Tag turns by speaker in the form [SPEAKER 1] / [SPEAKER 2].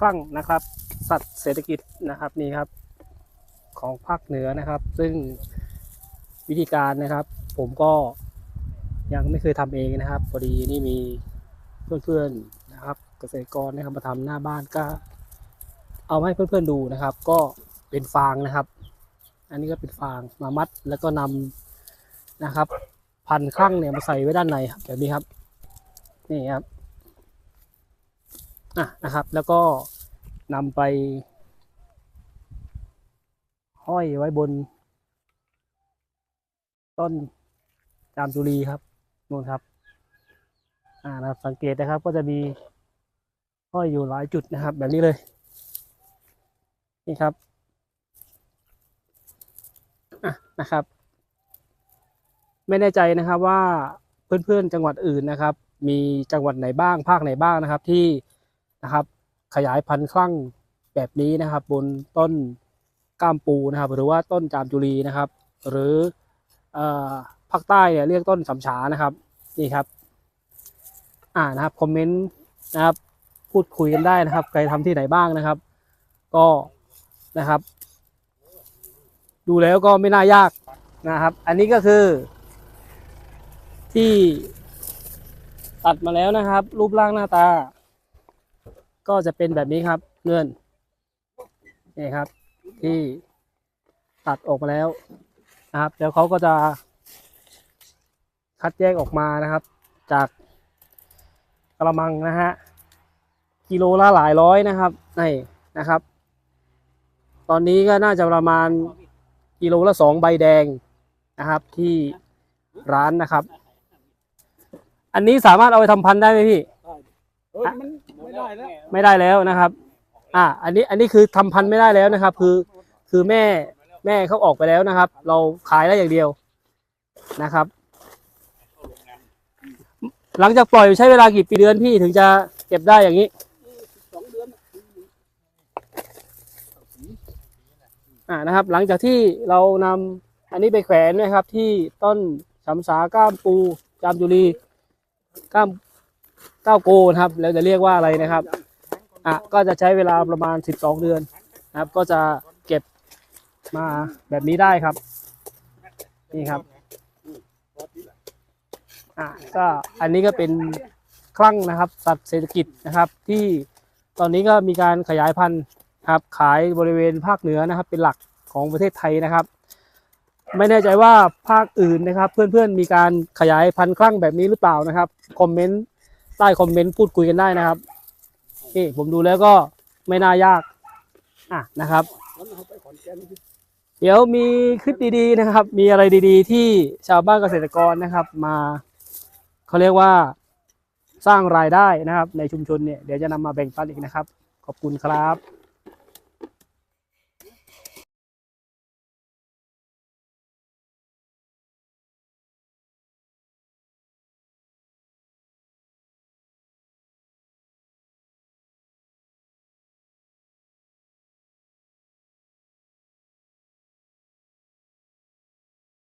[SPEAKER 1] คลั่งนะครับ สัตว์เศรษฐกิจนะครับนี่ครับ ของภาคเหนือนะครับ ซึ่งวิธีการนะครับ ผมก็ยังไม่เคยทำเองนะครับพอดีนี่มีเพื่อนๆนะครับ เกษตรกรนะครับมาทำหน้าบ้านก็ เอาให้เพื่อนๆดูนะครับ ก็เป็นฟางนะครับ อันนี้ก็เป็นฟางมามัดแล้วก็นำนะครับ พันคลั่งเนี่ยมาใส่ไว้ด้านในครับแบบนี้ครับ นี่ครับะนะครับ แล้วก็นำไป ห้อยไว้บน ต้นจามจุรีครับนู่นครับ อ่านะครับสังเกตนะครับ ก็จะมีห้อยอยู่หลายจุดนะครับ แบบนี้เลยนี่ครับะนะครับ ไม่แน่ใจนะครับว่าเพื่อนๆจังหวัดอื่นนะครับ มีจังหวัดไหนบ้างภาคไหนบ้างนะครับ ที่ นะครับ ขยายพันธุ์คลั่งแบบนี้นะครับ บนต้นก้ามปูนะครับ หรือว่าต้นจามจุรีนะครับ หรืออภาคใต้เนี่ยเรียกต้นสำฉานะครับนี่ครับ อ่านะครับคอมเมนต์นะครับ พูดคุยกันได้นะครับ ใครทำที่ไหนบ้างนะครับ ก็นะครับ ดูแล้วก็ไม่น่ายากนะครับ อันนี้ก็คือ ที่ตัดมาแล้วนะครับ รูปร่างหน้าตา ก็จะเป็นแบบนี้ครับ เงื่อนนี่ครับ ที่ตัดออกมาแล้วนะครับแล้วเขาก็จะคัดแยกออกมานะครับ จากกระมังนะฮะกิโลละหลายร้อยนะครับนี่นะครับ ตอนนี้ก็น่าจะประมาณกิโลละสองใบแดงนะครับ ที่ร้านนะครับ อันนี้สามารถเอาไปทำพันธุ์ได้ไหมพี่
[SPEAKER 2] ไม่ได้แล้ว
[SPEAKER 1] ไม่ได้แล้วนะครับ อ่า อันนี้อันนี้คือทำพันธุ์ไม่ได้แล้วนะครับ คือคือแม่แม่เขาออกไปแล้วนะครับ เราขายได้อย่างเดียวนะครับ หลังจากปล่อยใช้เวลากี่ปีเดือนพี่ถึงจะเก็บได้อย่างนี้
[SPEAKER 2] อ่า
[SPEAKER 1] นะครับ หลังจากที่เรานำอันนี้ไปแขวนนะครับ ที่ต้นสำสาก้ามปูจามจุรีก้าม เก้าโกนะครับแล้วจะเรียกว่าอะไรนะครับอะก็จะใช้เวลาประมาณ 12 เดือนนะครับ ก็จะเก็บมาแบบนี้ได้ครับ นี่ครับอะก็อันนี้ก็เป็นคลั่งนะครับ สัตว์เศรษฐกิจนะครับ ที่ตอนนี้ก็มีการขยายพันธุ์ครับ ขายบริเวณภาคเหนือนะครับ เป็นหลักของประเทศไทยนะครับ ไม่แน่ใจว่าภาคอื่นนะครับ เพื่อนๆมีการขยายพันธุ์คลั่งแบบนี้หรือเปล่านะครับคอมเมนต์ ใต้คอมเมนต์พูดคุยกันได้นะครับนี่ผมดูแล้วก็ไม่น่ายาก อะนะครับ
[SPEAKER 2] เอาไปขอนแก่น
[SPEAKER 1] เดี๋ยวมีคลิปดีๆนะครับ มีอะไรดีๆ ที่ชาวบ้านเกษตรกรนะครับ มาเขาเรียกว่าสร้างรายได้นะครับ ในชุมชนเนี่ยเดี๋ยวจะนำมาแบ่งปันอีกนะครับ ขอบคุณครับ